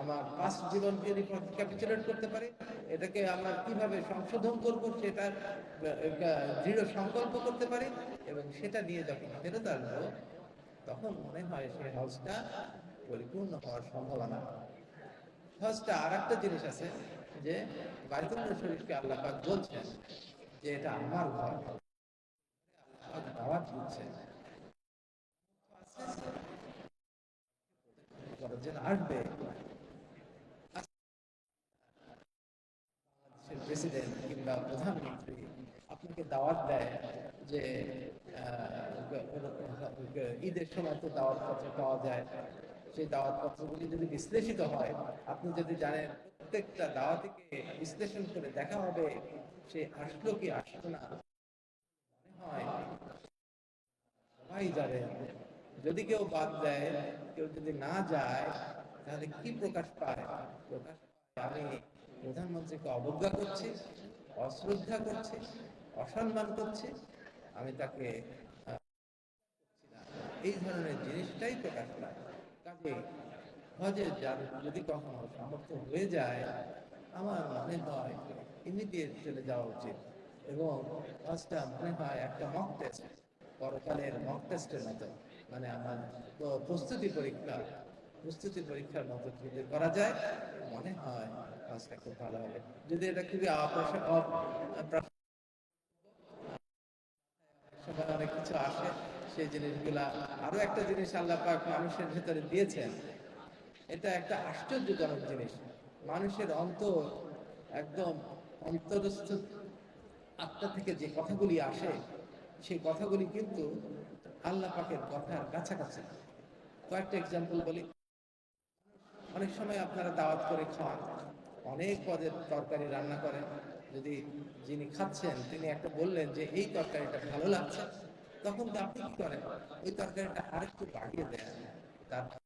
আমার করতে পারি, এটাকে আমরা কীভাবে সংশোধন দৃঢ় সংকল্প করতে পারি এবং সেটা নিয়ে যখন তখন মনে হয় সেই পরিপূর্ণ হওয়ার সম্ভাবনা। হাউসটা আর একটা জিনিস আছে যে বাইতুল্লাহ শরীফকে আল্লাহ বলছেন যে এটা আমার ঘর আল্লাহ পাক দাওয়াত দিচ্ছেন যেন আসবে প্রেসিডেন্ট কিংবা প্রধানমন্ত্রী আপনাকে দাওয়াত দেয় যে ঈদের সময় তো দাওয়াত পত্র পাওয়া যায়। সেই দাওয়াত যদি বিশ্লেষিত হয়, আপনি যদি জানেন প্রত্যেকটা দাওয়াতিকে বিশ্লেষণ করে দেখা হবে, সে আসলো কি আসলো না। মনে হয় সবাই যাবে যদি কেউ বাদ দেয়, কেউ যদি না যায়, তাহলে কি প্রকাশ পায়? প্রকাশ আমি প্রধানমন্ত্রীকে অবজ্ঞা করছি, অশ্রদ্ধা করছি, অসম্মান করছি, আমি তাকে। এই ধরনের জিনিসটাই প্রকাশ পায়। কাজে হজের যার যদি কখনো সামর্থ্য হয়ে যায়, আমার মনে হয় ইমিডিয়েট চলে যাওয়া উচিত। এবং হজটা মনে হয় একটা মক টেস্ট পরকালের মক টেস্টের মতো। মানে আমার প্রস্তুতি পরীক্ষা, প্রস্তুতি পরীক্ষার মতো যদি করা যায়, মনে হয় কাজটা খুব ভালো হবে। যদি এটা খুবই অনেক কিছু আসে, সেই জিনিসগুলা আরও একটা জিনিস আল্লাহ পাক মানুষের ভেতরে দিয়েছেন। এটা একটা আশ্চর্যজনক জিনিস। মানুষের অন্তর একদম অন্তরস্থ আত্মা থেকে যে কথাগুলি আসে, সেই কথাগুলি কিন্তু আল্লাহ পাকের কথার কাছাকাছি। কয়েকটা এক্সাম্পল বলি। অনেক সময় আপনারা দাওয়াত করে খাওয়ান অনেক পদের তরকারি রান্না করেন। যদি যিনি খাচ্ছেন, তিনি একটা বললেন যে, এই তরকারিটা ভালো লাগছে। তখন তো আপনি কি করেন? ওই তরকারিটা আরেকটু বাড়িয়ে দেন। তার